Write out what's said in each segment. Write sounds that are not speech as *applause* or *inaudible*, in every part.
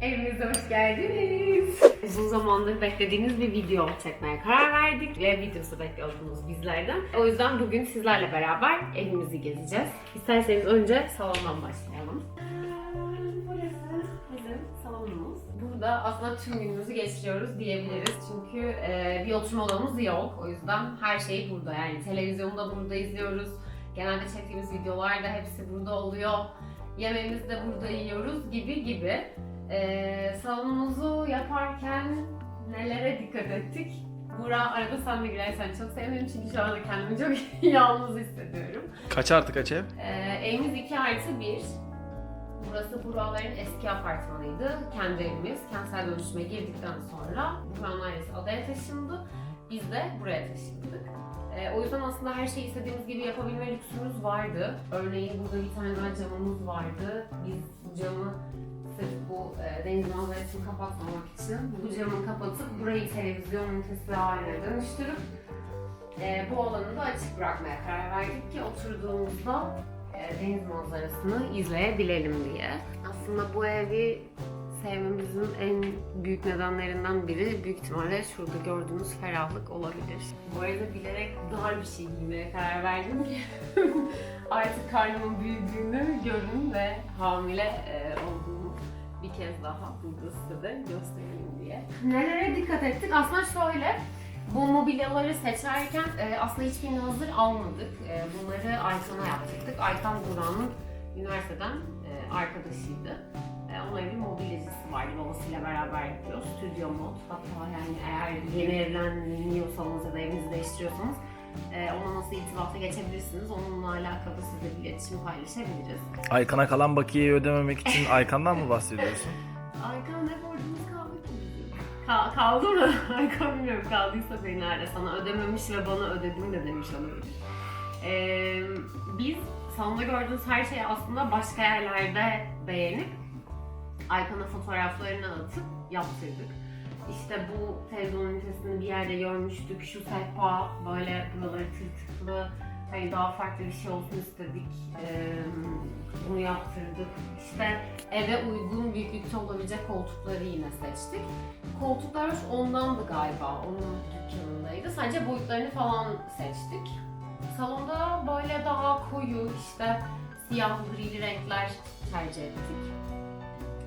Evimize hoş geldiniz. Uzun zamandır beklediğiniz bir video çekmeye karar verdik ve videosu bekliyordunuz bizlerden. O yüzden bugün sizlerle beraber evimizi gezeceğiz. İsterseniz önce salondan başlayalım. Burası bizim salonumuz. Burada aslında tüm günümüzü geçiriyoruz diyebiliriz. Çünkü e, bir oturma odamız yok. O yüzden her şey burada. Yani televizyonu da burada izliyoruz. Genelde çektiğimiz videolar da hepsi burada oluyor. Yemeğimizi de burada yiyoruz gibi gibi. Ee, salonumuzu yaparken nelere dikkat ettik? Burak arada sen de girersen çok sevinirim çünkü şu anda kendimi çok *laughs* yalnız hissediyorum. Kaç artı kaç ev? Ee, evimiz 2 artı 1. Burası Burak'ların eski apartmanıydı. Kendi evimiz. Kentsel dönüşüme girdikten sonra Burak'ın ailesi adaya taşındı. Biz de buraya taşındık. Ee, o yüzden aslında her şeyi istediğimiz gibi yapabilme lüksümüz vardı. Örneğin burada bir tane daha camımız vardı. Biz bu camı sırf bu e, deniz manzarasını kapatmamak için bu camı kapatıp burayı televizyon ünitesi haline dönüştürüp e, bu alanı da açık bırakmaya karar verdik ki oturduğumuzda e, deniz manzarasını izleyebilelim diye. Aslında bu evi sevmemizin en büyük nedenlerinden biri büyük ihtimalle şurada gördüğünüz ferahlık olabilir. Bu arada bilerek dar bir şey giymeye karar verdim ki *laughs* artık karnımın büyüdüğünü görün ve hamile e, olduğumu bir kez daha burada size göstereyim diye. Nelere dikkat ettik? Aslında şöyle, bu mobilyaları seçerken e, aslında hiçbirini hazır almadık. E, bunları Aykan'a yaptırdık. Aykan Buran'ın üniversiteden e, arkadaşıydı. E, onun bir mobilyacısı vardı. Babasıyla beraber yapıyor. Stüdyo mod. Hatta yani eğer yeni evleniyorsanız ya da evinizi değiştiriyorsanız ona nasıl irtibata geçebilirsiniz. Onunla alakalı size bir iletişim paylaşabiliriz. Aykan'a kalan bakiyeyi ödememek için Aykan'dan mı bahsediyorsun? *laughs* Aykan ne borcumuz kaldı ki bizim? Ka- kaldı mı? *laughs* Aykan bilmiyorum kaldıysa beni ara sana ödememiş ve bana ödedin de demiş olabilir. Ee, biz salonda gördüğünüz her şeyi aslında başka yerlerde beğenip Aykan'a fotoğraflarını atıp yaptırdık. İşte bu televizyon ünitesini bir yerde görmüştük. Şu sehpa böyle buraları tırtıklı. Hani daha farklı bir şey olsun istedik. Ee, bunu yaptırdık. İşte eve uygun büyüklükte olabilecek koltukları yine seçtik. Koltuklar ondandı galiba, onun dükkanındaydı. Sadece boyutlarını falan seçtik. Salonda böyle daha koyu işte siyah grili renkler tercih ettik.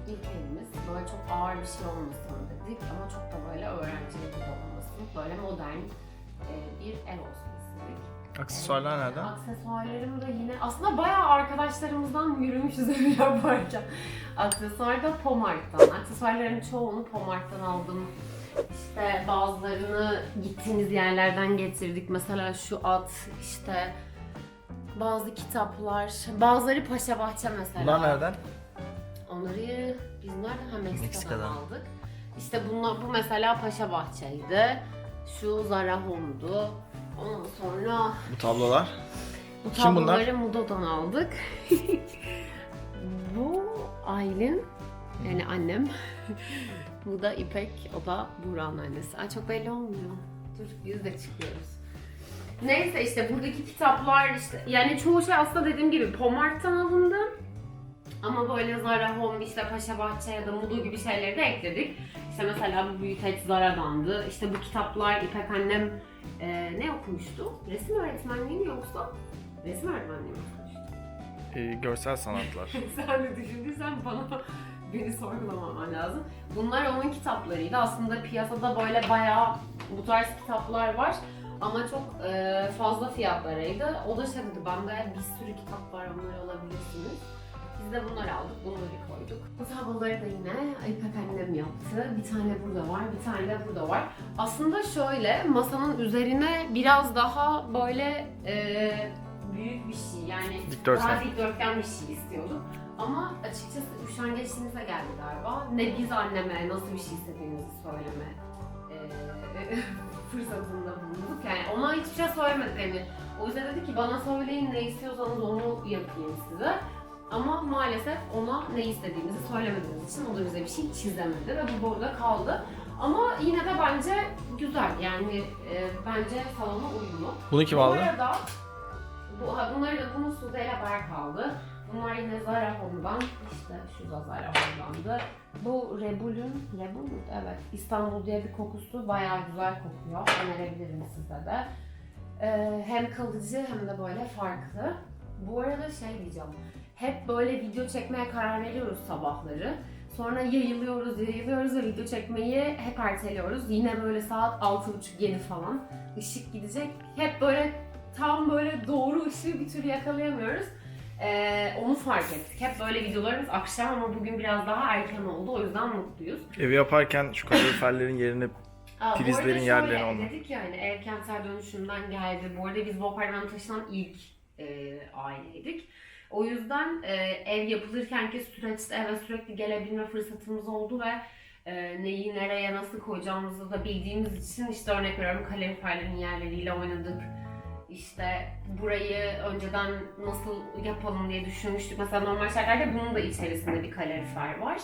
İlk evimiz böyle çok ağır bir şey olmasın dedik ama çok da böyle öğrencilik de olmasın. Böyle modern e, bir ev olsun istedik. Aksesuarlar nereden? Aksesuarlarım da yine aslında bayağı arkadaşlarımızdan yürümüşüz *laughs* evi yaparken. Aksesuar da Pomart'tan. Aksesuarların çoğunu Pomart'tan aldım. İşte bazılarını gittiğimiz yerlerden getirdik. Mesela şu at, işte bazı kitaplar, bazıları Paşa Bahçe mesela. Bunlar nereden? Onları biz nereden? Ha, Meksika'dan, Meksika'dan. aldık. İşte bunlar, bu mesela Paşa Bahçe'ydi. Şu Zara Home'du. Ondan sonra Bu tablolar. bu Kim bunlar? tabloları Mudo'dan aldık. *laughs* bu Aylin, yani annem. *laughs* bu da İpek, o da Burak'ın annesi. Ay çok belli olmuyor. Dur biz de çıkıyoruz. Neyse işte buradaki kitaplar işte yani çoğu şey aslında dediğim gibi Pomart'tan alındı. Ama böyle Zara Home, işte Paşa Bahçe ya da Mudo gibi şeyleri de ekledik. İşte mesela bu büyüteç Zara'dandı. İşte bu kitaplar İpek annem e, ne okumuştu? Resim öğretmenliği mi yoksa? Resim öğretmenliği mi okumuştu? Ee, görsel sanatlar. *laughs* Sen de düşündüysen bana beni sorgulamaman lazım. Bunlar onun kitaplarıydı. Aslında piyasada böyle bayağı bu tarz kitaplar var. Ama çok e, fazla fiyatlarıydı. O da şey dedi, bende bir sürü kitap var, onları alabilirsiniz. Biz de bunları aldık, bunları koyduk. Bu tabloları da yine İpek annem yaptı. Bir tane burada var, bir tane de burada var. Aslında şöyle, masanın üzerine biraz daha böyle e, büyük bir şey, yani Dikdörtgen. daha dikdörtgen bir şey istiyorduk. Ama açıkçası üşengeçliğimize geldi galiba. Ne biz anneme nasıl bir şey istediğimizi söyleme e, *laughs* fırsatında bulunduk. Yani ona hiçbir şey söylemedik Emir. O yüzden dedi ki bana söyleyin ne istiyorsanız onu yapayım size. Ama maalesef ona ne istediğimizi söylemediğimiz için o da bize bir şey çizemedi ve bu burada kaldı. Ama yine de bence güzel yani e, bence salona uyumlu. Bunu kim Bu aldı? arada bu, ha, bunları da bunu Sude ile Berk aldı. Bunlar yine Zara Home'dan. İşte şu da Zara Home'dandı. Bu Rebul'ün, Rebul muydu? Evet. İstanbul diye bir kokusu bayağı güzel kokuyor. Önerebilirim size de. Ee, hem kalıcı hem de böyle farklı. Bu arada şey diyeceğim. Hep böyle video çekmeye karar veriyoruz sabahları. Sonra yayılıyoruz, yayılıyoruz ve video çekmeyi hep erteliyoruz. Yine böyle saat 6.30-7 falan. Işık gidecek. Hep böyle tam böyle doğru ışığı bir türlü yakalayamıyoruz. Ee, onu fark ettik. Hep böyle videolarımız akşam ama bugün biraz daha erken oldu. O yüzden mutluyuz. Evi yaparken şu kaloriferlerin yerine Aa, Prizlerin arada yerleri şöyle onlar. Dedik yani ev kentsel dönüşümden geldi. Bu arada biz bu apartmana taşınan ilk e, aileydik. O yüzden e, ev yapılırkenki süreçte eve sürekli gelebilme fırsatımız oldu ve e, neyi nereye nasıl koyacağımızı da bildiğimiz için işte örnek veriyorum kaloriferlerin yerleriyle oynadık. İşte burayı önceden nasıl yapalım diye düşünmüştük. Mesela normal şartlarda bunun da içerisinde bir kalorifer var.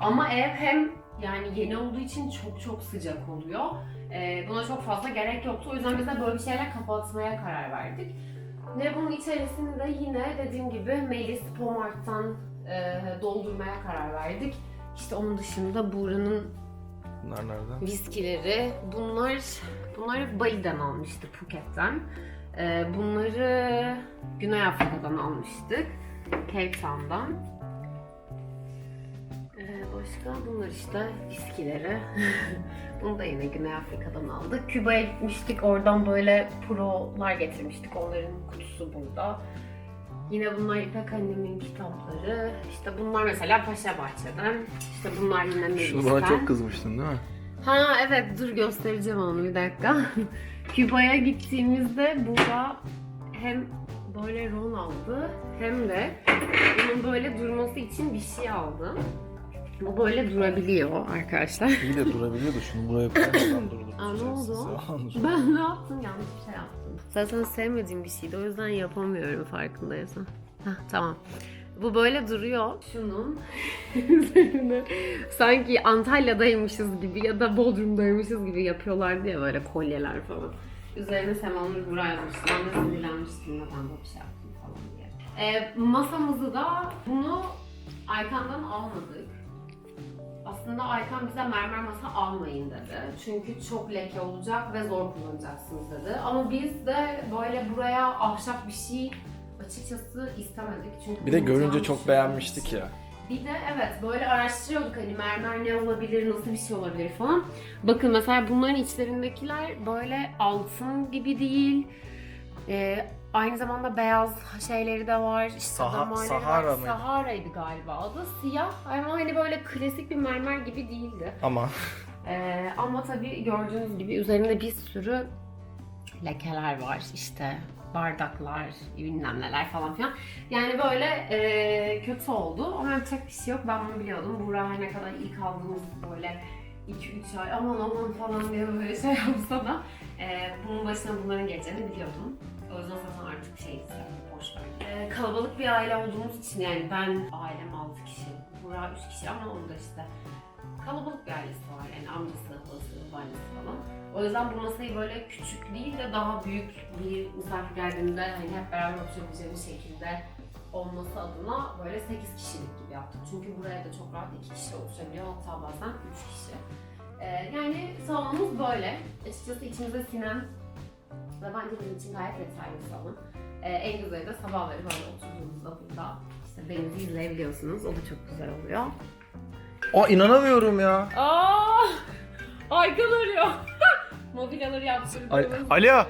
Ama ev hem yani yeni olduğu için çok çok sıcak oluyor. Ee, buna çok fazla gerek yoktu. O yüzden biz de böyle bir şeyler kapatmaya karar verdik. Ve bunun içerisini de yine dediğim gibi Melis Pomart'tan e, doldurmaya karar verdik. İşte onun dışında Buğra'nın bunlar nereden? viskileri. Bunlar bunları Bali'den almıştık Phuket'ten. Ee, bunları Güney Afrika'dan almıştık. Cape Town'dan. Başka bunlar işte viskileri. *laughs* Bunu da yine Güney Afrika'dan aldık. Küba'ya gitmiştik. Oradan böyle prolar getirmiştik. Onların kutusu burada. Yine bunlar İpek annemin kitapları. İşte bunlar mesela Paşa Bahçe'den. İşte bunlar yine Melis'ten. Şunu bana çok kızmıştın değil mi? Ha evet dur göstereceğim onu bir dakika. *laughs* Küba'ya gittiğimizde burada hem böyle ron aldı hem de bunun böyle durması için bir şey aldım. Bu böyle durabiliyor arkadaşlar. İyi de durabiliyor da şunu buraya koymadan durdur. Aa, ne oldu? Ben ne yaptım? Yanlış bir şey yaptım. Zaten sevmediğim bir şeydi o yüzden yapamıyorum farkındaysan. Hah tamam. Bu böyle duruyor. Şunun *laughs* üzerine sanki Antalya'daymışız gibi ya da Bodrum'daymışız gibi yapıyorlar diye böyle kolyeler falan. Üzerine Semanur Burak yazmıştı. Ben de sinirlenmiştim neden böyle bir şey yaptım falan diye. Ee, masamızı da bunu Aykan'dan almadık. Aslında Aykan bize mermer masa almayın dedi. Çünkü çok leke olacak ve zor kullanacaksınız dedi. Ama biz de böyle buraya ahşap bir şey açıkçası istemedik. Çünkü Bir de görünce çok şey beğenmiştik ya. bir de evet böyle araştırıyorduk hani mermer ne olabilir, nasıl bir şey olabilir falan. Bakın mesela bunların içlerindekiler böyle altın gibi değil. Ee, aynı zamanda beyaz şeyleri de var. İşte Saha- Sahara var. mıydı? Sahara'ydı galiba adı. Siyah ama hani böyle klasik bir mermer gibi değildi. Ama Ee, ama tabii gördüğünüz gibi üzerinde bir sürü lekeler var işte bardaklar, bilmem neler falan filan. Yani böyle e, kötü oldu ama yapacak bir şey yok. Ben bunu biliyordum. Buğra her ne kadar ilk aldığımız böyle 2-3 ay aman aman falan diye böyle şey yapsa da e, bunun başına bunların geleceğini biliyordum. O yüzden zaten artık şey boş ver. E, kalabalık bir aile olduğumuz için yani ben ailem 6 kişi, Buğra 3 kişi ama onda işte kalabalık bir ailesi var. Yani amcası, halası, babaannesi falan. O yüzden bu masayı böyle küçük değil de daha büyük bir misafir geldiğinde hani hep beraber oturabileceğimiz şekilde olması adına böyle 8 kişilik gibi yaptık. Çünkü buraya da çok rahat 2 kişi oturabiliyor hatta bazen 3 kişi. Ee, yani salonumuz böyle. Açıkçası içimize sinen ve bence bizim için gayet yeterli bir salon. Ee, en güzeli de sabahları böyle oturduğumuzda burada işte denizi izleyebiliyorsunuz. O da çok güzel oluyor. Aa inanamıyorum ya. Aa! Aykan arıyor. *laughs* Mobilyaları yaptırdım. Ay- Alo.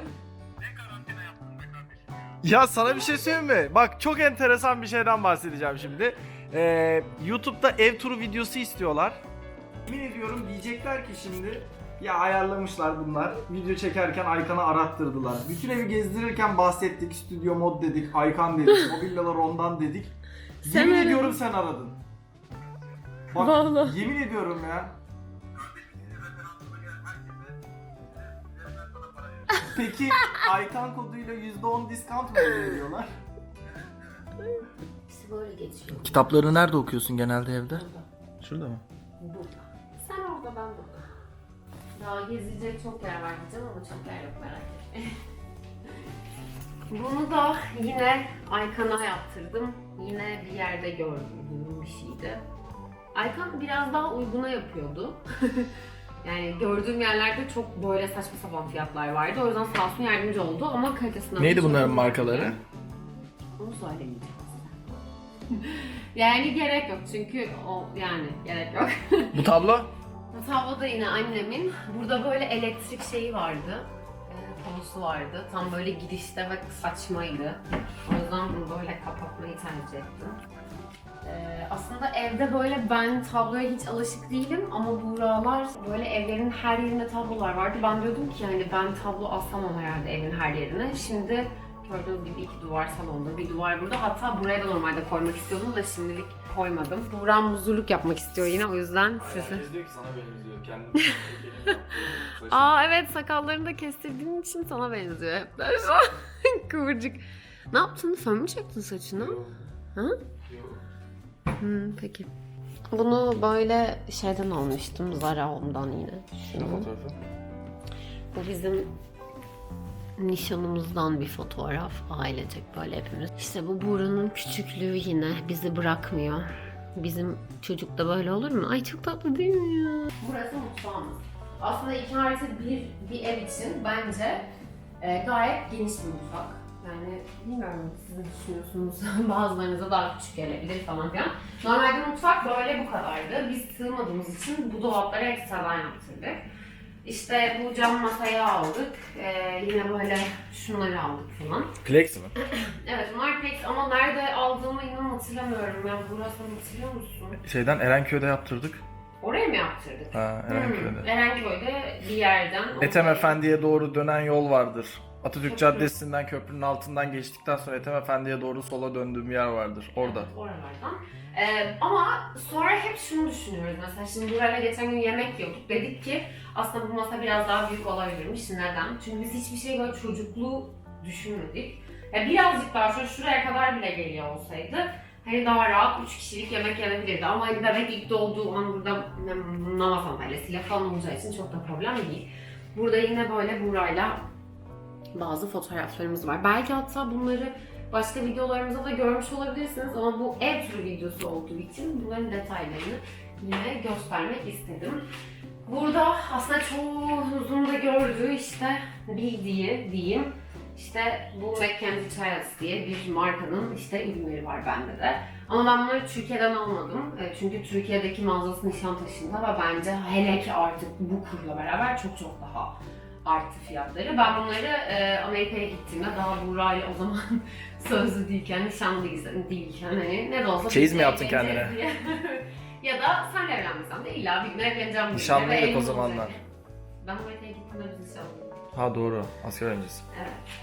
Ya sana bir şey söyleyeyim mi? Bak çok enteresan bir şeyden bahsedeceğim şimdi. Ee, YouTube'da ev turu videosu istiyorlar. Yemin ediyorum diyecekler ki şimdi ya ayarlamışlar bunlar. Video çekerken Aykan'ı arattırdılar. Bütün evi gezdirirken bahsettik. Stüdyo mod dedik, Aykan dedik, *laughs* mobilyalar ondan dedik. Sen yemin aradın. ediyorum sen aradın. Bak Vallahi. yemin ediyorum ya. Peki Aykan koduyla %10 discount mu veriyorlar? İşte böyle geçiyor. Kitapları nerede okuyorsun genelde evde? Burada. Şurada mı? Burada. Sen orada ben burada. Daha gezilecek çok yer var diyeceğim ama çok yer yok merak etme. *laughs* Bunu da yine Aykan'a yaptırdım. Yine bir yerde gördüğüm bir şeydi. Aykan biraz daha uyguna yapıyordu. *laughs* yani gördüğüm yerlerde çok böyle saçma sapan fiyatlar vardı. O yüzden sağ olsun yardımcı oldu ama kalitesinden... Neydi bunların markaları? Onu söylemeyeceğim *laughs* yani gerek yok çünkü o yani gerek yok. Bu tablo? Tablo yine annemin. Burada böyle elektrik şeyi vardı. E, konusu vardı. Tam böyle girişte ve saçmaydı. O yüzden bunu böyle kapatmayı tercih ettim. E, aslında evde böyle ben tabloya hiç alışık değilim ama buralar böyle evlerin her yerinde tablolar vardı. Ben diyordum ki yani ben tablo asamam herhalde evin her yerine. Şimdi gördüğünüz gibi iki duvar salonda, bir duvar burada. Hatta buraya da normalde koymak istiyordum da şimdilik koymadım. Buğra muzurluk yapmak istiyor yine o yüzden sizi... diyor ki sana benziyor. Kendi Aa evet sakallarını da kestirdiğin için sana benziyor hepler şu an. *laughs* Kıvırcık. Ne yaptın? Fön mü çektin saçına? Hı? Hmm, peki. Bunu böyle şeyden almıştım. Zara Home'dan yine. Şunu. fotoğrafı. Bu bizim nişanımızdan bir fotoğraf. Ailecek böyle hepimiz. İşte bu Buğra'nın küçüklüğü yine bizi bırakmıyor. Bizim çocuk da böyle olur mu? Ay çok tatlı değil mi ya? Burası mutfağımız. Aslında iki artı bir, bir ev için bence e, gayet geniş bir mutfak. Yani bilmiyorum siz ne düşünüyorsunuz. *laughs* Bazılarınıza daha küçük gelebilir falan filan. Normalde mutfak böyle bu kadardı. Biz sığmadığımız için bu dolapları ekstradan yaptırdık. İşte bu cam masayı aldık. Ee, yine böyle şunları aldık falan. Plex mi? *clears throat* Evet bunlar pek ama nerede aldığımı inan hatırlamıyorum. Ya burasını hatırlıyor musun? Şeyden Erenköy'de yaptırdık. Oraya mı yaptırdık? Ha Hmm, Erenköy'de. Erenköy'de bir yerden. Ethem Efendi'ye doğru dönen yol vardır. Atatürk Köprü. Caddesi'nden köprünün altından geçtikten sonra Ethem Efendi'ye doğru sola döndüğüm yer vardır. Orada. Evet, oralardan. Ee, ama sonra hep şunu düşünüyoruz mesela şimdi buraya geçen gün yemek yiyorduk dedik ki aslında bu masa biraz daha büyük olabilirmiş neden? Çünkü biz hiçbir şey böyle çocukluğu düşünmedik. Ya birazcık daha şöyle şuraya kadar bile geliyor olsaydı hani daha rahat 3 kişilik yemek yenebilirdi ama hani bebek ilk doğduğu an burada nama sandalyesiyle falan olacağı için çok da problem değil. Burada yine böyle burayla bazı fotoğraflarımız var. Belki hatta bunları başka videolarımızda da görmüş olabilirsiniz ama bu ev turu videosu olduğu için bunların detaylarını yine göstermek istedim. Burada aslında çoğunuzun da gördüğü işte bildiği diyeyim işte bu Mackenzie Childs diye bir markanın işte ürünleri var bende de. Ama ben bunları Türkiye'den almadım. E, Çünkü Türkiye'deki mağazası Nişantaşı'nda ve bence hele ki artık bu kurla beraber çok çok daha arttı fiyatları. Ben bunları e, Amerika'ya gittiğimde daha Buğra'yla o zaman *laughs* sözlü değilken, nişanlı değilken, hani ne de olsa Çeyiz mi yaptın kendine? *laughs* ya da senle evlenmesem de illa bir gün evleneceğim. Nişanlıydık o zamanlar. Ben Amerika'ya gittiğimde biz nişanlıydık. Ha doğru. Asker öncesi.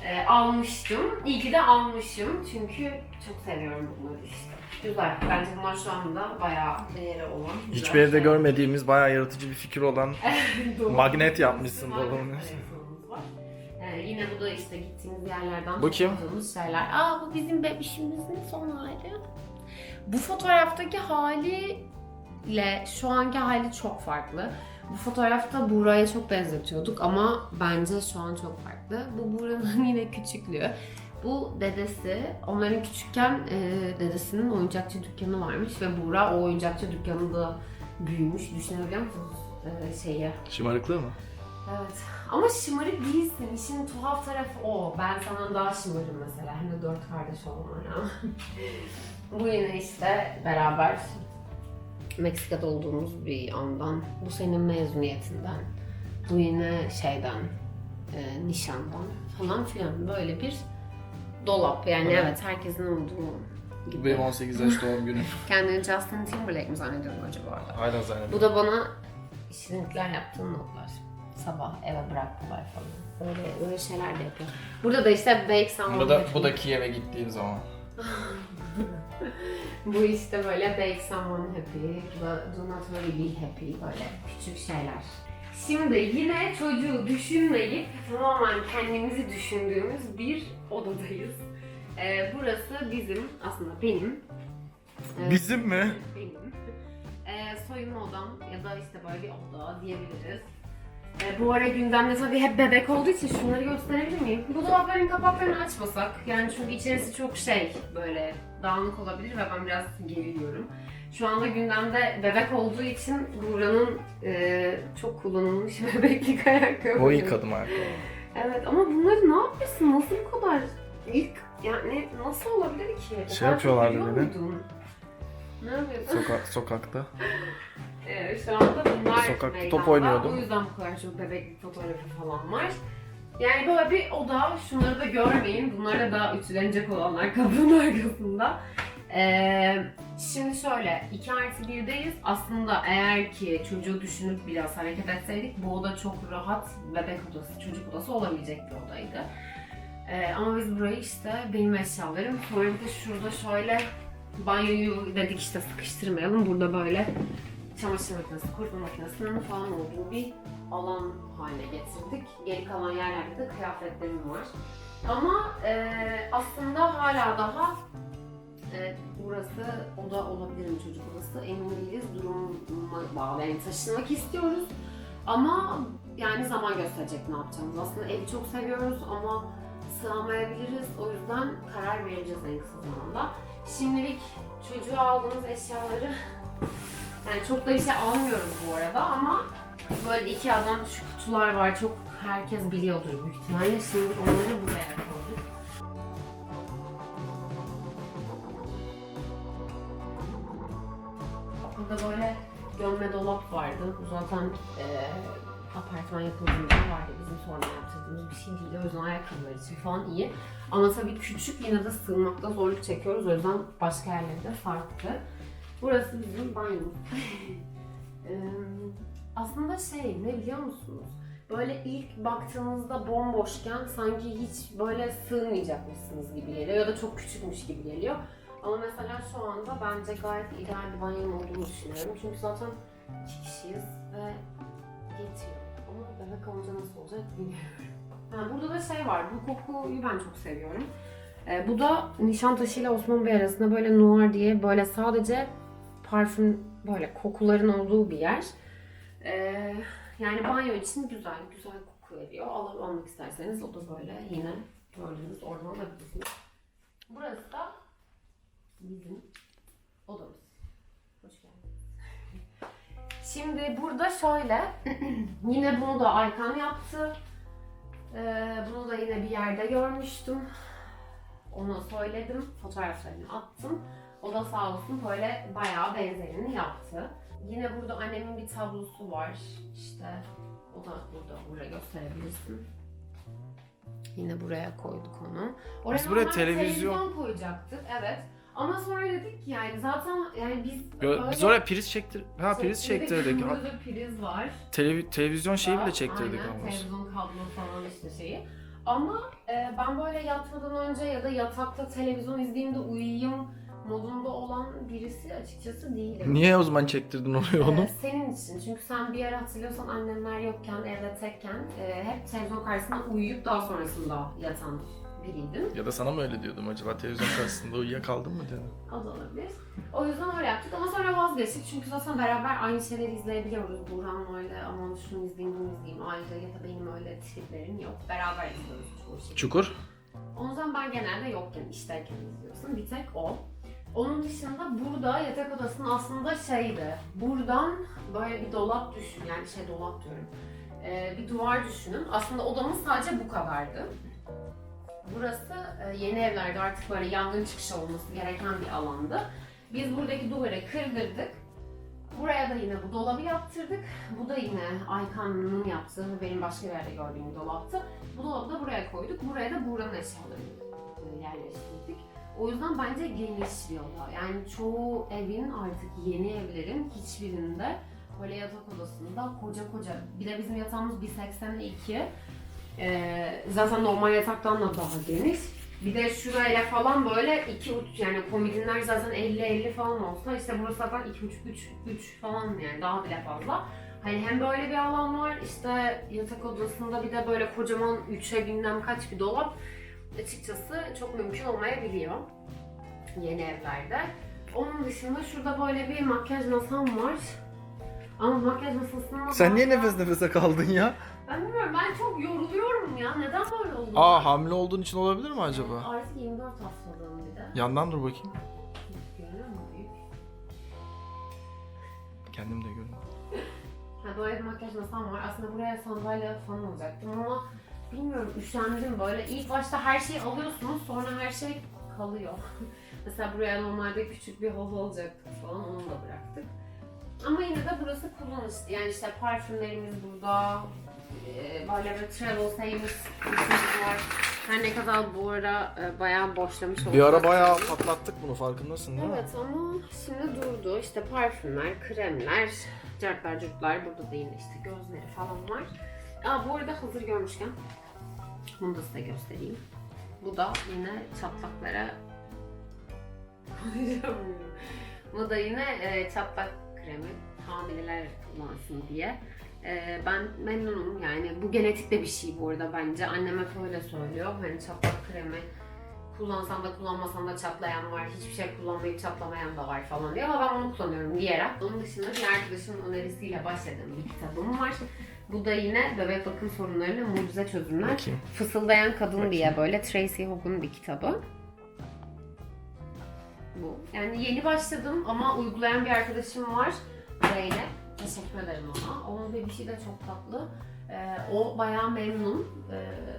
E, almıştım. İyi ki de almışım çünkü çok seviyorum bunları işte. Güzel. Bence bunlar şu anda bayağı değeri olan. güzel Hiçbir evde şeyler. görmediğimiz bayağı yaratıcı bir fikir olan *laughs* Magnet yapmışsın Magnet dolabın telefonumuz var. Ee, yine bu da işte gittiğimiz yerlerden Bu kim? topladığımız şeyler. Aa bu bizim bebişimizin son hali. Bu fotoğraftaki haliyle şu anki hali çok farklı. Bu fotoğrafta Buğra'ya çok benzetiyorduk ama bence şu an çok farklı. Bu Buğra'nın *laughs* yine küçüklüğü. Bu dedesi, onların küçükken e, dedesinin oyuncakçı dükkanı varmış ve Buğra o oyuncakçı dükkanında büyümüş. Düşünebiliyor musunuz e, şeyi? Şımarıklığı mı? Evet. Ama şımarık değilsin. İşin tuhaf tarafı o. Ben sana daha şımarım mesela. Hem de dört kardeş olmana. *laughs* Bu yine işte beraber Meksika'da olduğumuz bir andan. Bu senin mezuniyetinden. Bu yine şeyden, e, nişandan falan filan. Böyle bir dolap. Yani Evet. evet herkesin olduğu gibi. Benim 18 yaş doğum günüm. *laughs* Kendini Justin Timberlake mi zannediyorum acaba? Aynen Zeynep. Bu da bana şirinlikler yaptığım notlar. Sabah eve bıraktılar falan. Böyle, böyle şeyler de yapıyor. Burada da işte Bake Someone Bu da, Happy. bu da Kiev'e gittiğim zaman. *laughs* Bu işte böyle Bake Someone Happy, Do Not Worry Be Happy böyle küçük şeyler. Şimdi yine çocuğu düşünmeyip tamamen kendimizi düşündüğümüz bir odadayız. Ee, burası bizim, aslında benim. Ee, Bizim mi? benim. Ee, soyunma odam ya da işte böyle bir oda diyebiliriz. E, bu ara gündemde tabii hep bebek olduğu için şunları gösterebilir miyim? Bu dolapların kapaklarını açmasak. Yani çünkü içerisi çok şey böyle dağınık olabilir ve ben biraz geriliyorum. Şu anda gündemde bebek olduğu için buranın e, çok kullanılmış *laughs* bebeklik ayakkabı. O ilk adım ayakkabı. Evet ama bunları ne yapıyorsun? Nasıl bu kadar ilk yani nasıl olabilir ki? Şey yapıyorlardı muydun? Ne yapıyorsun? Sokak, sokakta. Ee, *laughs* şu anda bunlar Sokakta meydanda. top oynuyordum. O yüzden bu kadar çok bebeklik fotoğrafı falan var. Yani böyle bir oda, şunları da görmeyin. Bunlar da ütülenecek olanlar *laughs* kapının arkasında. Ee, şimdi şöyle, 2 artı 1'deyiz. Aslında eğer ki çocuğu düşünüp biraz hareket etseydik bu oda çok rahat bebek odası, çocuk odası olabilecek bir odaydı. Ee, ama biz burayı işte benim eşyalarım, sonra bir şurada şöyle banyoyu dedik işte sıkıştırmayalım. Burada böyle çamaşır makinesi, kurutma makinesinin falan olduğu bir alan haline getirdik. Geri kalan yerlerde de kıyafetlerim var. Ama e, aslında hala daha e, burası oda olabilir mi çocuk odası emin değiliz. Duruma bağlı. Yani taşınmak istiyoruz. Ama yani zaman gösterecek ne yapacağımız. Aslında evi çok seviyoruz ama sığamayabiliriz. O yüzden karar vereceğiz en kısa zamanda. Şimdilik çocuğa aldığımız eşyaları yani çok da bir şey almıyoruz bu arada ama böyle iki adam şu kutular var. Çok herkes biliyordur büyük ihtimalle. Şimdi onları buraya Burada böyle gömme dolap vardı. Bu zaten eee apartman yapıldığında vardı. Bizim sonra yaptırdığımız bir şey değil. O yüzden ayakkabılar için falan iyi. Ama tabii küçük yine de sığınmakta zorluk çekiyoruz. O yüzden başka yerlere de farklı. Burası bizim banyomuz. *laughs* Eee, aslında şey ne biliyor musunuz? Böyle ilk baktığınızda bomboşken sanki hiç böyle sığmayacakmışsınız gibi geliyor ya da çok küçükmüş gibi geliyor. Ama mesela şu anda bence gayet ideal bir banyom olduğunu düşünüyorum. Çünkü zaten iki kişiyiz ve yetiyor. Ama bebek olunca nasıl olacak bilmiyorum. Ha, burada da şey var, bu kokuyu ben çok seviyorum. Ee, bu da Nişantaşı ile Osman Bey arasında böyle noir diye böyle sadece parfüm böyle kokuların olduğu bir yer. Ee, yani banyo için güzel, güzel koku veriyor. Alıp almak isterseniz o da böyle yine gördüğünüz oradan alabilirsiniz. Burası da bizim odamız. Hoş geldiniz. Şimdi burada şöyle, *clears throat* yine bunu da Aykan yaptı. Ee, bunu da yine bir yerde görmüştüm. Ona söyledim, fotoğraflarını attım. O da sağ olsun böyle bayağı benzerini yaptı. Yine burada annemin bir tablosu var. İşte o da burada, buraya gösterebilirsin. Yine buraya koyduk onu. Oraya Biz buraya normalde televizyon- koyacaktık, evet. Ama sonra dedik ki yani zaten yani biz Gö- Biz oraya priz çektir... Ha priz çektirdik. *laughs* Burada da priz var. Televi- televizyon şeyi bile çektirdik Aynen, ama. televizyon kablo falan işte şeyi. Ama e, ben böyle yatmadan önce ya da yatakta televizyon izleyeyim de uyuyayım modunda olan birisi açıkçası değilim. Niye o zaman çektirdin oraya onu? Ee, senin için. Çünkü sen bir ara hatırlıyorsan annemler yokken, evde tekken e, hep televizyon karşısında uyuyup daha sonrasında yatan biriydin. Ya da sana mı öyle diyordum acaba televizyon karşısında uyuyakaldın mı dedim. O da olabilir. O yüzden öyle yaptık ama sonra vazgeçtik çünkü zaten beraber aynı şeyleri izleyebiliyoruz. Burhan öyle aman şunu izleyeyim bunu izleyeyim ayrıca ya da benim öyle triplerim yok. Beraber izliyoruz çoğu şeyi. Çukur. O yüzden ben genelde yokken, işteyken izliyorsun. Bir tek o. Onun dışında burada yatak odasının aslında şeydi. Buradan böyle bir dolap düşün. Yani şey dolap diyorum. Ee, bir duvar düşünün. Aslında odamız sadece bu kadardı. Burası e, yeni evlerde artık böyle yangın çıkışı olması gereken bir alandı. Biz buradaki duvarı kırdırdık. Buraya da yine bu dolabı yaptırdık. Bu da yine Aykan'ın yaptığı benim başka yerde gördüğüm dolaptı. Bu dolabı da buraya koyduk. Buraya da buranın eşyalarını e, yerleştirdik. O yüzden bence geniş bir oda. Yani çoğu evin artık yeni evlerin hiçbirinde böyle yatak odasında koca koca. Bir de bizim yatağımız 1.82. Ee, zaten normal yataktan da daha geniş. Bir de şurayla falan böyle iki uç yani komodinler zaten 50-50 falan olsa işte burası zaten 2,5 3 3 falan yani daha bile fazla. Hani hem böyle bir alan var işte yatak odasında bir de böyle kocaman 3'e bilmem kaç bir dolap açıkçası çok mümkün olmayabiliyor yeni evlerde. Onun dışında şurada böyle bir makyaj masam var. Ama makyaj masasında... Sen niye nefes nefese kaldın ya? Ben bilmiyorum ben çok yoruluyorum ya. Neden böyle oldu? Aa hamile olduğun için olabilir mi acaba? Artık 24 haftalığım bir de. Yandan dur bakayım. Görüyor musun? Büyük. Kendim de görüyorum. Ha, böyle bir makyaj masam var. Aslında buraya sandalye falan alacaktım ama bilmiyorum üşendim böyle. İlk başta her şeyi alıyorsunuz sonra her şey kalıyor. *laughs* Mesela buraya normalde küçük bir halı alacaktık falan onu da bıraktık. Ama yine de burası kullanışlı. Yani işte parfümlerimiz burada. Ee, böyle bir travel kısmımız var. Her ne kadar bu ara e, bayağı boşlamış Bir ara bayağı patlattık bunu farkındasın değil mi? Evet ama şimdi durdu. İşte parfümler, kremler, cartlar curtlar. Burada da yine işte gözleri falan var. Aa bu arada hazır görmüşken bunu da size göstereyim. Bu da yine çatlaklara *laughs* Bu da yine e, çatlak kremi hamileler kullansın diye. E, ben memnunum yani bu genetikte bir şey bu arada bence. Annem hep öyle söylüyor. Hani çatlak kremi kullansan da kullanmasan da çatlayan var, hiçbir şey kullanmayıp çatlamayan da var falan diye ama ben onu kullanıyorum diyerek. Onun dışında bir arkadaşımın önerisiyle başladığım bir kitabım var. Bu da yine bebek bakım sorunlarına mucize çözümler. Bakayım. Fısıldayan Kadın Bakayım. diye böyle Tracy Hogan bir kitabı. Bu. Yani yeni başladım ama uygulayan bir arkadaşım var. Böyle. Teşekkür ederim ona. Onun bebeği de çok tatlı. Ee, o bayağı memnun. Ee,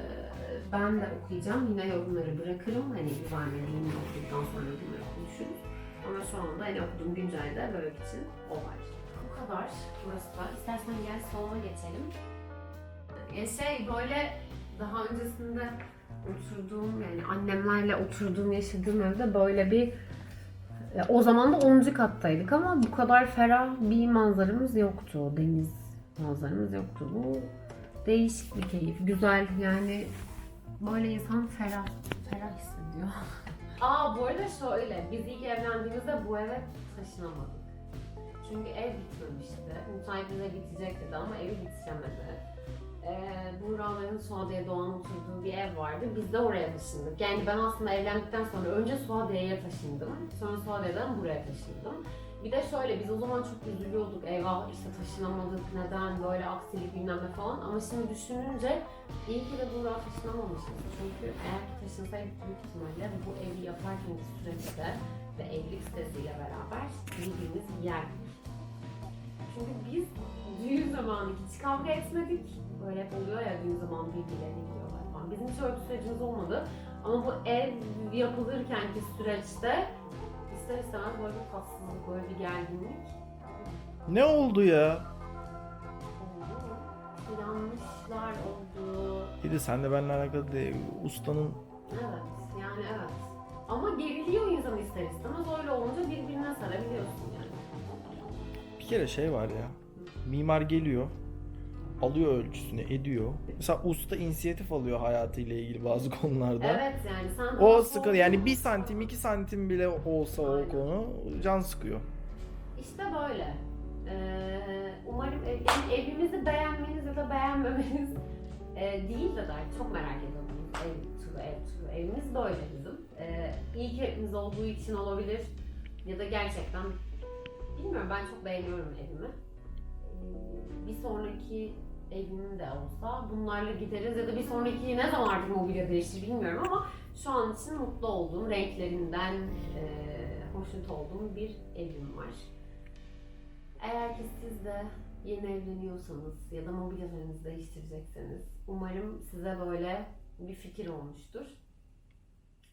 ben de okuyacağım. Yine yorumları bırakırım. Hani güzel mi değil mi okuduktan sonra bunları konuşuruz. Ama şu anda hani okuduğum güncelde bebek için o var. Bu kadar. Burası da. İstersen gel salona geçelim. Ya şey böyle daha öncesinde oturduğum yani annemlerle oturduğum yaşadığım evde böyle bir o zaman da 10. kattaydık ama bu kadar ferah bir manzaramız yoktu. Deniz manzaramız yoktu. Bu değişik bir keyif. Güzel yani böyle insan ferah ferah hissediyor. *laughs* Aa bu arada şöyle biz ilk evlendiğimizde bu eve taşınamadık. Çünkü ev bitmemişti. Müteahhit bize bitecek dedi ama evi bitiremedi. Ee, Buğra'ların Suadiye Doğan oturduğu bir ev vardı. Biz de oraya taşındık. Yani ben aslında evlendikten sonra önce Suadiye'ye taşındım. Sonra Suadiye'den buraya taşındım. Bir de şöyle biz o zaman çok üzülüyorduk. Eyvah işte taşınamadık, neden böyle aksilik bilmem ne falan. Ama şimdi düşününce iyi ki de Buğra taşınamamışız. Çünkü eğer ki taşınsaydık büyük ihtimalle bu evi yaparkenki süreçte ve evlilik stresiyle beraber birbirimiz yerdik. Çünkü biz zamanı hiç kavga etmedik. Böyle hep oluyor ya düğün zamanı birbirlerine gidiyorlar falan. Bizim hiç öyle bir sürecimiz olmadı. Ama bu ev yapılırkenki süreçte ister istemez böyle bir tatsızlık, böyle bir gerginlik Ne oldu ya? oldu. Yanlışlar oldu. Bir de senle benimle alakalı değil. Ustanın Evet, yani evet. Ama geriliyor insan ister istemez. Öyle olunca birbirine sarabiliyorsun yani. bir kere şey var ya. Mimar geliyor. Alıyor ölçüsünü, ediyor. Mesela usta inisiyatif alıyor hayatıyla ilgili bazı konularda. Evet yani sen... O sıkıntı yani bir santim iki santim bile olsa o Aynen. konu can sıkıyor. İşte böyle. Ee, umarım ev, yani evimizi beğenmeniz ya da beğenmemeniz *laughs* e, değil de der. Çok merak ediyorum. Ev turu, ev turu. Evimiz böyle bizim. Ee, ki evimiz olduğu için olabilir. Ya da gerçekten bilmiyorum ben çok beğeniyorum evimi. Bir sonraki evim de olsa bunlarla gideriz ya da bir sonraki ne zaman artık mobilya değişir bilmiyorum ama şu an için mutlu olduğum, renklerinden e, hoşnut olduğum bir evim var. Eğer ki siz de yeni evleniyorsanız ya da mobilyalarınızı değiştirecekseniz umarım size böyle bir fikir olmuştur.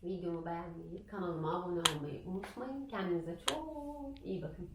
Videomu beğenmeyi, kanalıma abone olmayı unutmayın. Kendinize çok iyi bakın.